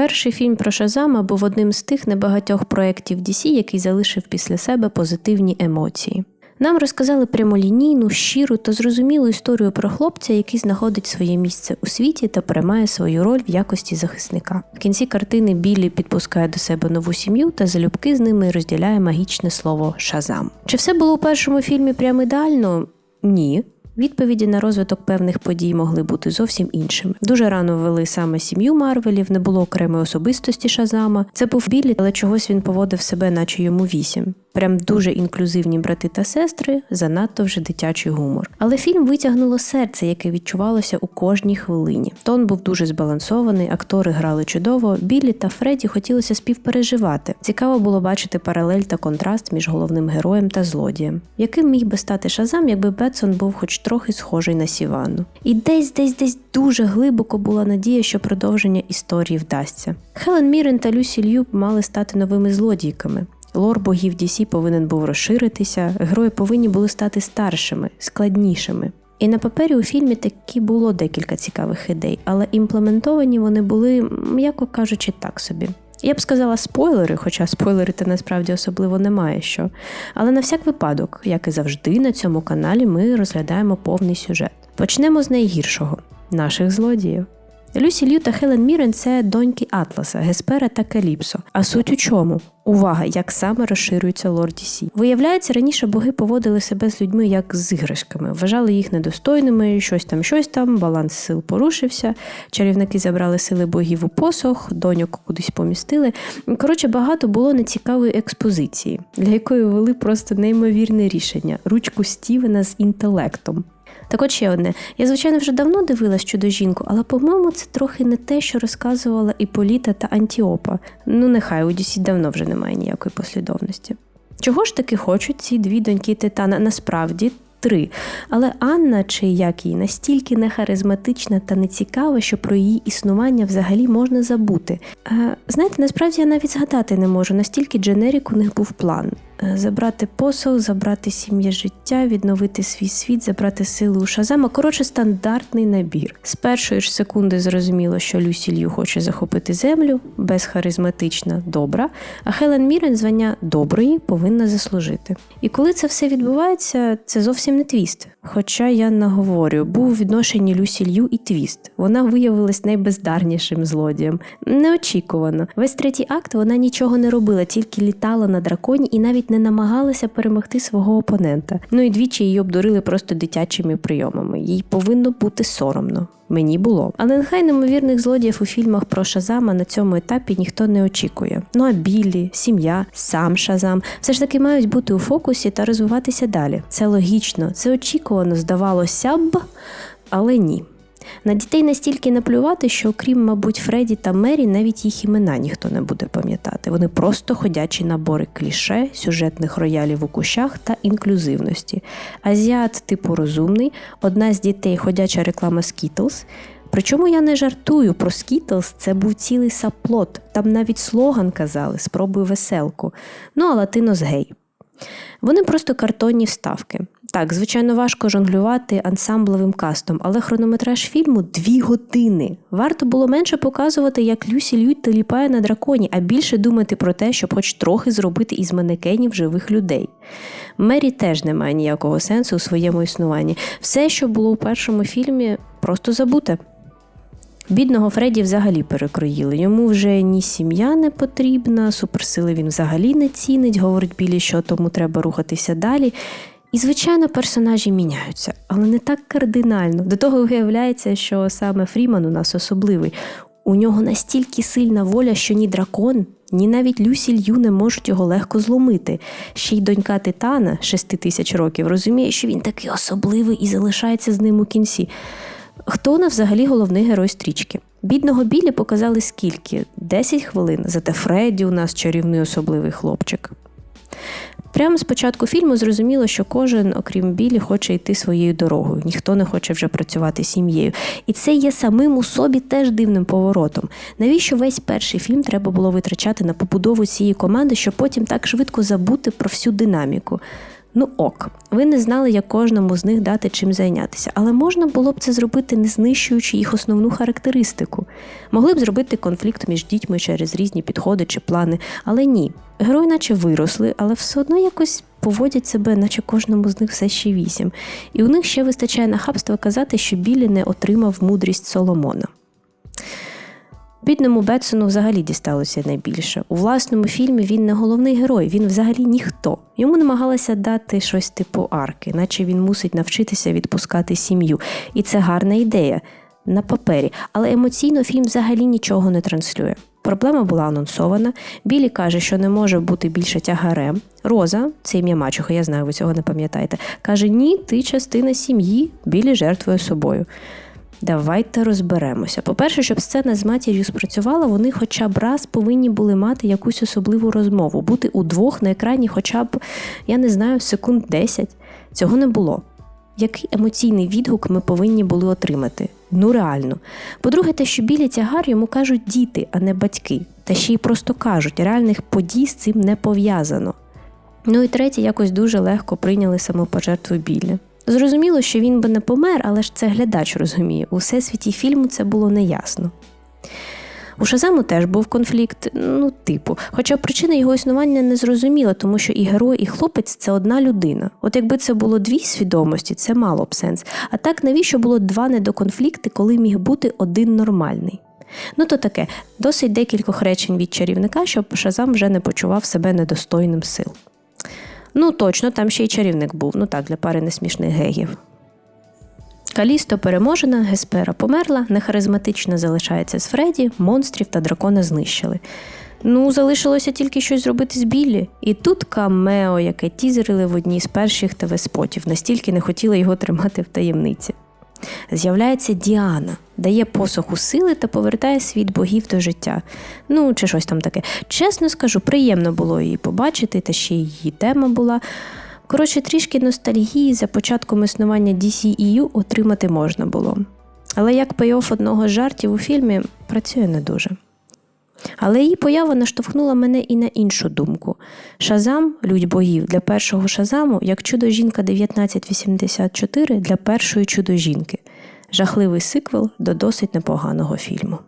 Перший фільм про Шазама був одним з тих небагатьох проєктів DC, який залишив після себе позитивні емоції. Нам розказали прямолінійну, щиру та зрозумілу історію про хлопця, який знаходить своє місце у світі та приймає свою роль в якості захисника. В кінці картини Біллі підпускає до себе нову сім'ю та залюбки з ними розділяє магічне слово Шазам. Чи все було у першому фільмі прям ідеально? Ні. Відповіді на розвиток певних подій могли бути зовсім іншими. Дуже рано ввели саме сім'ю Марвелів, не було окремої особистості Шазама. Це був білі, але чогось він поводив себе, наче йому вісім. Прям дуже інклюзивні брати та сестри, занадто вже дитячий гумор. Але фільм витягнуло серце, яке відчувалося у кожній хвилині. Тон був дуже збалансований, актори грали чудово. Біллі та Фредді хотілося співпереживати. Цікаво було бачити паралель та контраст між головним героєм та злодієм. Яким міг би стати Шазам, якби Бетсон був хоч трохи схожий на Сіванну? І десь, десь, десь дуже глибоко була надія, що продовження історії вдасться. Хелен Мірен та Люсі Лью мали стати новими злодійками. Лор богів DC повинен був розширитися, герої повинні були стати старшими, складнішими. І на папері у фільмі таки було декілька цікавих ідей, але імплементовані вони були, м'яко кажучи, так собі. Я б сказала спойлери, хоча спойлери то насправді особливо немає що. Але на всяк випадок, як і завжди, на цьому каналі ми розглядаємо повний сюжет. Почнемо з найгіршого наших злодіїв. Люсі Лью та Хелен Мірен це доньки Атласа, Геспера та Каліпсо. А суть у чому? Увага, як саме розширюється лорд Сі. Виявляється, раніше боги поводили себе з людьми як з іграшками, вважали їх недостойними, щось там, щось там, баланс сил порушився. Чарівники забрали сили богів у посох, доньок кудись помістили. Коротше, багато було нецікавої експозиції, для якої вели просто неймовірне рішення ручку Стівена з інтелектом. Так от ще одне. Я, звичайно, вже давно дивилась чудо жінку, але, по-моєму, це трохи не те, що розказувала Іполіта та Антіопа. Ну, нехай у Дісі давно вже немає ніякої послідовності. Чого ж таки хочуть ці дві доньки Титана? Насправді. Три. Але Анна, чи як її, настільки нехаризматична та нецікава, що про її існування взагалі можна забути. Е, знаєте, насправді я навіть згадати не можу, настільки Дженерік у них був план. Е, забрати посох, забрати сім'я життя, відновити свій світ, забрати сили у Шазама. Коротше, стандартний набір. З першої ж секунди зрозуміло, що Люсі Лью хоче захопити землю, безхаризматична, добра, а Хелен Мірен звання доброї повинна заслужити. І коли це все відбувається, це зовсім не твіст. Хоча я наговорю, був відношенні Люсі Лью і твіст. Вона виявилась найбездарнішим злодієм. Неочікувано. Весь третій акт вона нічого не робила, тільки літала на драконі і навіть не намагалася перемогти свого опонента. Ну і двічі її обдурили просто дитячими прийомами. Їй повинно бути соромно. Мені було. Але нехай неймовірних злодіїв у фільмах про Шазама на цьому етапі ніхто не очікує. Ну а Біллі, сім'я, сам Шазам все ж таки мають бути у фокусі та розвиватися далі. Це логічно, це очікувано, здавалося б, але ні. На дітей настільки наплювати, що окрім, мабуть, Фредді та Мері, навіть їх імена ніхто не буде пам'ятати. Вони просто ходячі набори кліше, сюжетних роялів у кущах та інклюзивності. Азіат, типу розумний, одна з дітей ходяча реклама Skittles. Причому я не жартую про Skittles, це був цілий саплот. Там навіть слоган казали Спробуй веселку. Ну а латинос гей. Вони просто картонні вставки. Так, звичайно, важко жонглювати ансамблевим кастом, але хронометраж фільму дві години. Варто було менше показувати, як Люсі Лють таліпає на драконі, а більше думати про те, щоб хоч трохи зробити із манекенів живих людей. Мері теж не має ніякого сенсу у своєму існуванні. Все, що було у першому фільмі, просто забуте. Бідного Фредді взагалі перекроїли. Йому вже ні сім'я не потрібна, суперсили він взагалі не цінить, говорить Білі, що тому треба рухатися далі. І, звичайно, персонажі міняються, але не так кардинально. До того виявляється, що саме Фріман у нас особливий. У нього настільки сильна воля, що ні дракон, ні навіть Люсі Лью не можуть його легко зломити. Ще й донька Титана, шести тисяч років, розуміє, що він такий особливий і залишається з ним у кінці. Хто на взагалі головний герой стрічки? Бідного Білі показали скільки? 10 хвилин. Зате Фредді у нас чарівний особливий хлопчик. Прямо з початку фільму зрозуміло, що кожен, окрім Білі, хоче йти своєю дорогою. Ніхто не хоче вже працювати сім'єю. І це є самим у собі теж дивним поворотом. Навіщо весь перший фільм треба було витрачати на побудову цієї команди, щоб потім так швидко забути про всю динаміку? Ну ок, ви не знали, як кожному з них дати чим зайнятися, але можна було б це зробити, не знищуючи їх основну характеристику. Могли б зробити конфлікт між дітьми через різні підходи чи плани, але ні. Герої наче виросли, але все одно якось поводять себе, наче кожному з них все ще вісім. І у них ще вистачає нахабства казати, що Білі не отримав мудрість Соломона. Бідному Бетсону взагалі дісталося найбільше. У власному фільмі він не головний герой, він взагалі ніхто. Йому намагалися дати щось типу арки, наче він мусить навчитися відпускати сім'ю. І це гарна ідея на папері, але емоційно фільм взагалі нічого не транслює. Проблема була анонсована. Білі каже, що не може бути більше тягарем. Роза, це ім'я мачуха, я знаю, ви цього не пам'ятаєте, каже: Ні, ти частина сім'ї, білі жертвує собою. Давайте розберемося. По-перше, щоб сцена з матір'ю спрацювала, вони хоча б раз повинні були мати якусь особливу розмову, бути удвох на екрані, хоча б, я не знаю, секунд 10. Цього не було. Який емоційний відгук ми повинні були отримати? Ну реально. По-друге, те, що білі тягар йому кажуть діти, а не батьки. Та ще й просто кажуть, реальних подій з цим не пов'язано. Ну і третє, якось дуже легко прийняли самопожертву білі. Зрозуміло, що він би не помер, але ж це глядач розуміє. У всесвіті фільму це було неясно. У Шазаму теж був конфлікт, ну, типу, хоча причина його існування не зрозуміла, тому що і герой, і хлопець це одна людина. От якби це було дві свідомості, це мало б сенс. А так навіщо було два недоконфлікти, коли міг бути один нормальний? Ну, то таке, досить декількох речень від чарівника, щоб Шазам вже не почував себе недостойним сил. Ну, точно, там ще й чарівник був, ну так, для пари несмішних гегів. Калісто переможена, Геспера померла, нехаризматично залишається з Фредді, монстрів та дракона знищили. Ну, залишилося тільки щось зробити з Біллі. І тут камео, яке тізерили в одній з перших ТВ-спотів, настільки не хотіла його тримати в таємниці. З'являється Діана, дає посоху сили та повертає світ богів до життя. Ну, чи щось там таке. Чесно скажу, приємно було її побачити, та ще її тема була. Коротше, трішки ностальгії за початком існування DCEU отримати можна було. Але як пейоф одного з жартів у фільмі працює не дуже. Але її поява наштовхнула мене і на іншу думку. Шазам, людь богів, для першого шазаму, як чудо жінка 1984 для першої чудо жінки. Жахливий сиквел до досить непоганого фільму.